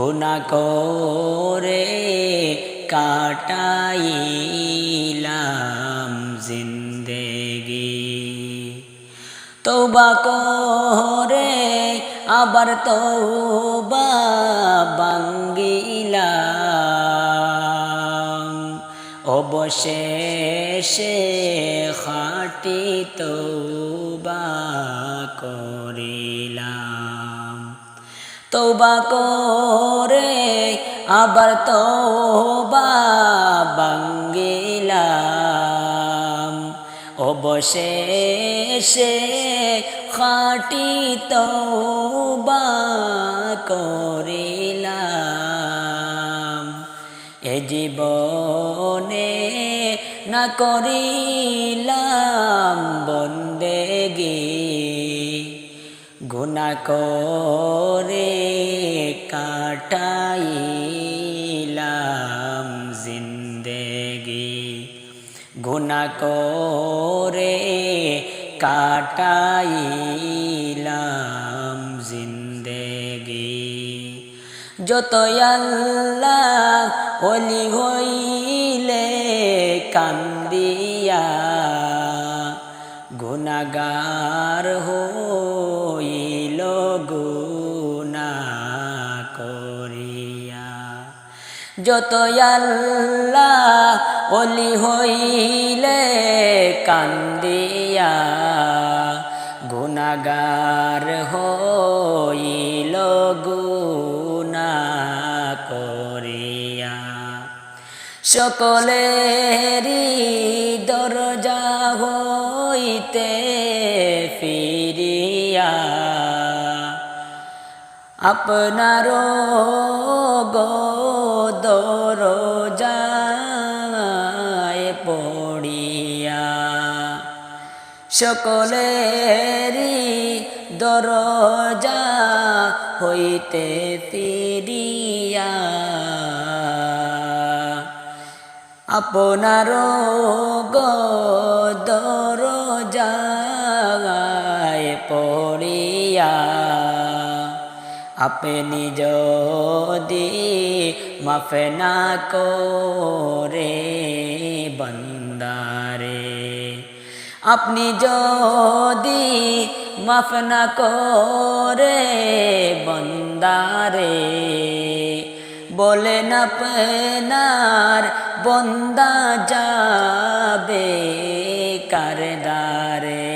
গুণা করে কাটাইলাম জিন্দেগি। তৌবা করে আবার তৌবা বাঙ্গিলাম অবশেষে খাটি তৌবা করিলাম তৌবা করে আবার তৌবা বাঙ্গিলাম। অবশেষে খাটি তৌবা করিলাম। এ জীবনে না করিলাম বন্দেগি গুণা করে কাটাইলাম জিন্দেগি। গুণা করে কাটাইলাম জিন্দেগি। যত আল্লাহ অলি হইলে কান্দিয়া, গুণাগার হইল যত আল্লাহ অলি হইলে কান্দিয়া গুণাগার হইল গুণা করিয়া। সকলেরই দরজা হইতে ফিরিয়া আপনার দরজায় পড়িয়া সকলেরই দরজা হইতে ফিরিয়া আপনার দরজায় আপনি যদি মাফ না করে বন্দারে আপনি যদি মাফ না করে বন্দারে বলেন আপনার বন্দা যাবে কারদারে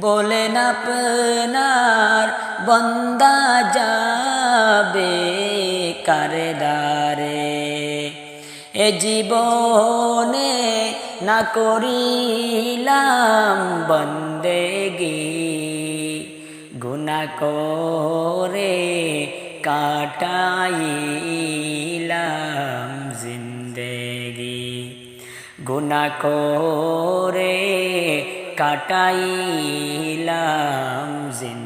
বলেন আপনার বন্দা যাবে কারদারে। এ জীবনে না করিলাম বন্দেগি। গুণা করে কাটাইলাম জিন্দেগি। গুণা করে কাটাইলাম জিন্দেগি। এ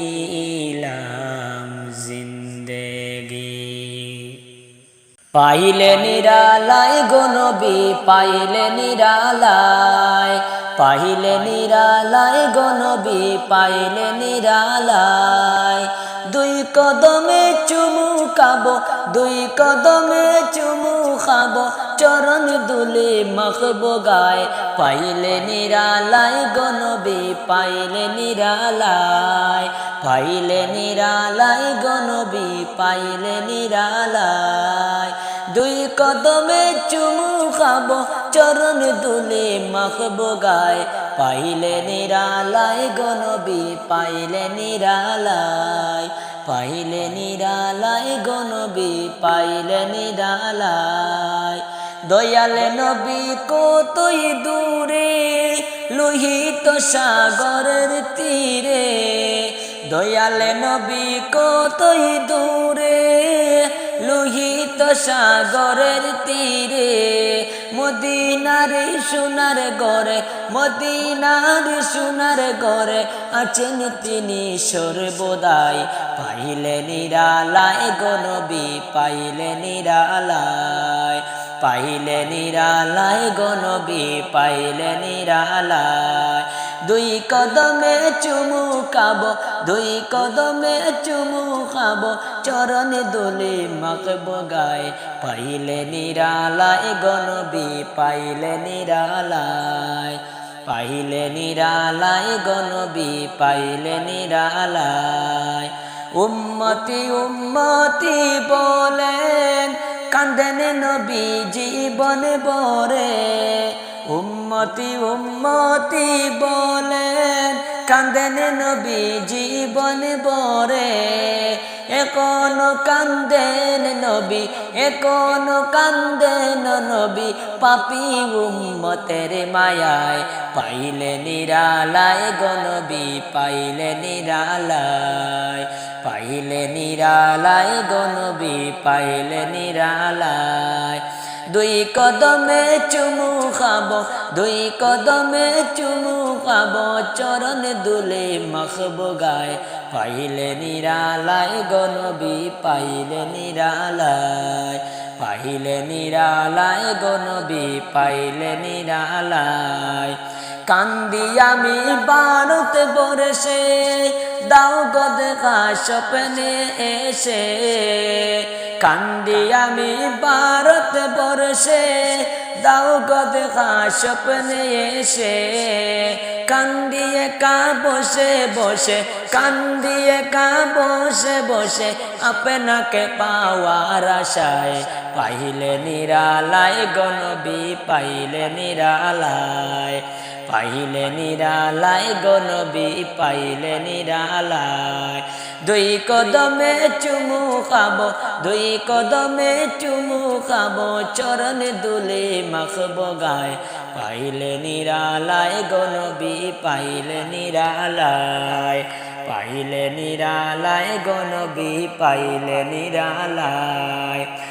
পাইলে নিরালায় গনবি পাইলে নিরালায়। পাইলে নিরালায় গনবি পাইলে নিরালায়। দুই কদমে চুমু খাব, দুই কদমে চুমু খাব, চরণ দুলে মখব গায় পাইলে নিরালায় গনবি পাইলে নিরালায়। পাইলে নিরালায় গনবি, পাইলে নিরালায়। দুই কদমে চুমু খাব, চরণ দুলে মাখবো গায় পাইলে নিরালায় গনবি, পাইলে নিরালায়। পাইলে নিরালায় গনবি, পাইলে নিরালায়। দয়ালে নবী কতই দূরে, লোহিত সাগরের তীরে। দয়ালে নবী কতই দূরে, লোহিত সাগরের তীরে, মদিনার সোনার গড়ে, মদিনার সোনার গড়ে আছেন তিনি সর্বদাই। পাইলে নিরালায় গনবী পাইলে নিরালায় পাইলে নিরালায় গনবী পাইলে নিরালায়। দুই কদমে চুমু খাব, দুই কদমে চুমু খাব। চরণ দোলে মাখব গায় পাইলে নিরালায় গনবী পাইলে নিরালায়। পাইলে নিরালায় গনবী পাইলে নিরালায়। উম্মতি উম্মতি বলেন কান্দেন নবী জীবন বরে উম্মতি উম্মতি বলেন কান্দেন নবী জীবন বরে এখন কান্দেন নবী, এখন কান্দেন নবী, পাপি উম্মতের মায়ায় পাইলে নিরালায় গনবী পাইলে নিরালায় পাইলে নিরালায় গনবী পাইলে নিরালায়। দুই কদমে চুমু খাব, দুই কদমে চুমু খাব, চরণ দুলে মাখব গায়। পাইলে নিরালায় গনবী, পাইলে নিরালায়। পাইলে নিরালায় গনবী, পাইলে নিরালায়। কান্দি আমি বারত বরসে দাও গদ স্বপ্নে এসে। কান্দি আমি ভারত বর্ষে দাও গদ স্বপ্নে এসে। কান্দিয়ে কা বসে বসে, কান্দিয়ে কা বসে বসে, আপনাকে পাওয়ার আশায়। পাইলে নিরালায় গনবী পাইলে নিরালায়। পাইলে নিরালায় গনবী পাইলে নিরালায়। দুই কদমে চুমু খাব, দুই কদমে চুমু খাব, চরণ দুলে মাখব গায় পাইলে নিরালায় গনবী পাইলে নিরালায়। পাইলে নিরালায় গনবী পাইলে নিরালায়।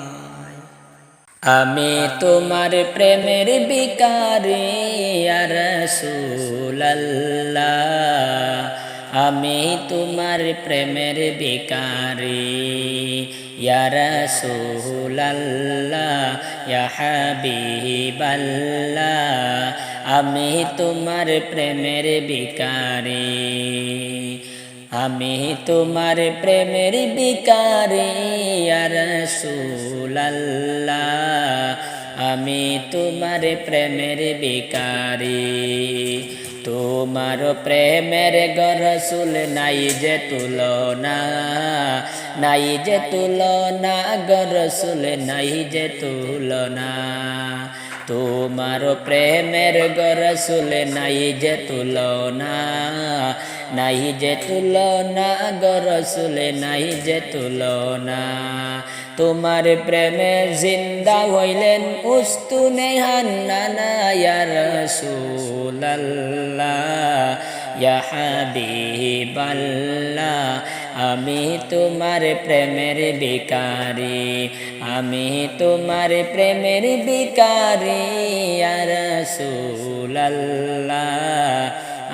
আমি তোমার প্রেমের বিকারে রসুল্লাহ আমি তোমার প্রেমের বিকারে রসুল্লাহ হাবিবাল্লাহ। আমি তোমার প্রেমের বিকারে আমি তোমার প্রেমের বিকারে রসুল্লাহ আমি তোমার প্রেমের বিকারে তোমার প্রেমের গরসুল নাই যে তুলনা, নাই যে তুলনা গরসুল নাই যে তুলনা। তোমার প্রেমের গরসুল নাই যে তুলনা নাই যে তুলনা গরসুল নাই যে তুলনা তোমার প্রেমে জিন্দা হইলেন রাসূলুল্লাহ, ইয়া হাবিবাল্লাহ। আমি তোমার প্রেমের বিকারি আমি তোমার প্রেমের বিকারি ইয়া রাসূলুল্লাহ।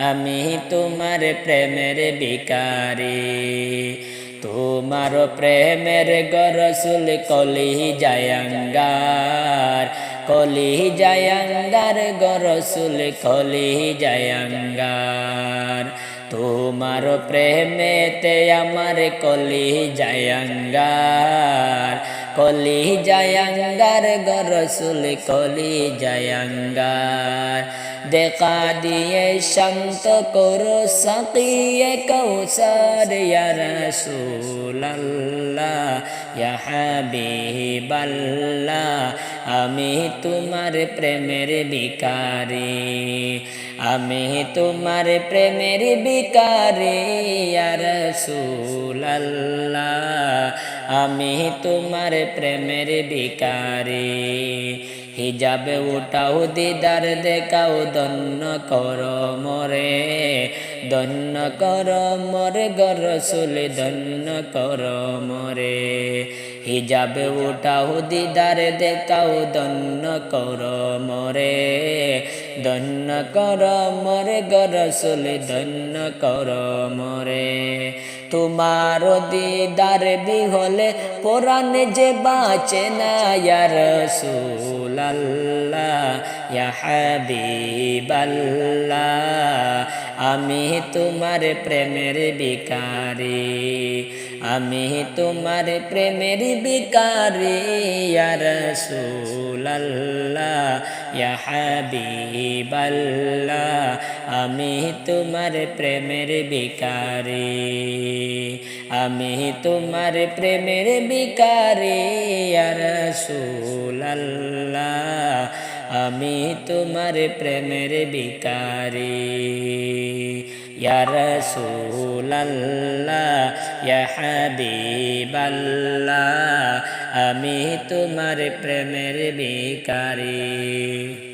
আমি তোমার প্রেমের বিকারি তোমার প্রেমের গরসুল কলি জায়ঙ্গার কলি জায়াঙ্গার গরসুল কলি জায়াঙ্গার তোমার প্রেমেতে আমার কলি জায়াঙ্গার কলি জায়াঙ্গার গরসুল কলি জায়াঙ্গার। দেখা দিয়ে শান্ত করো সাকিয়ে কৌসার রাসূলুল্লাহ, ইয়া হাবিবাল্লাহ, আমি তোমার প্রেমের বিকারি আমি তোমার প্রেমের বিকারি রাসূলুল্লাহ। আমি তোমার প্রেমের বিকারি। হিজাবে উঠাও দিদার দেখাও দন্য কর মরে। দন্য কর মরে গরসুল দন্য কর মরে। হিজাবে উঠাও দিদার দেখাও দন্য কর মরে দন্য কর মরে গরসুল দন্য কর মরে। তোমার দিদার বিহলে কোরআন যে বাঁচে না ইয়ার ইয়া আমি তোমার প্রেমের বিকারি আমি তোমার প্রেমের বিকারি রাসূলুল্লাহ, ইয়া হাবিবাল্লাহ। আমি তোমার প্রেমের বিকারি আমি তোমার প্রেমের বিকারি রাসূলুল্লাহ। আমি তোমার প্রেমের বিকারি ইয়া يا حبيب الله আমি তোমার প্রেমের বিকারি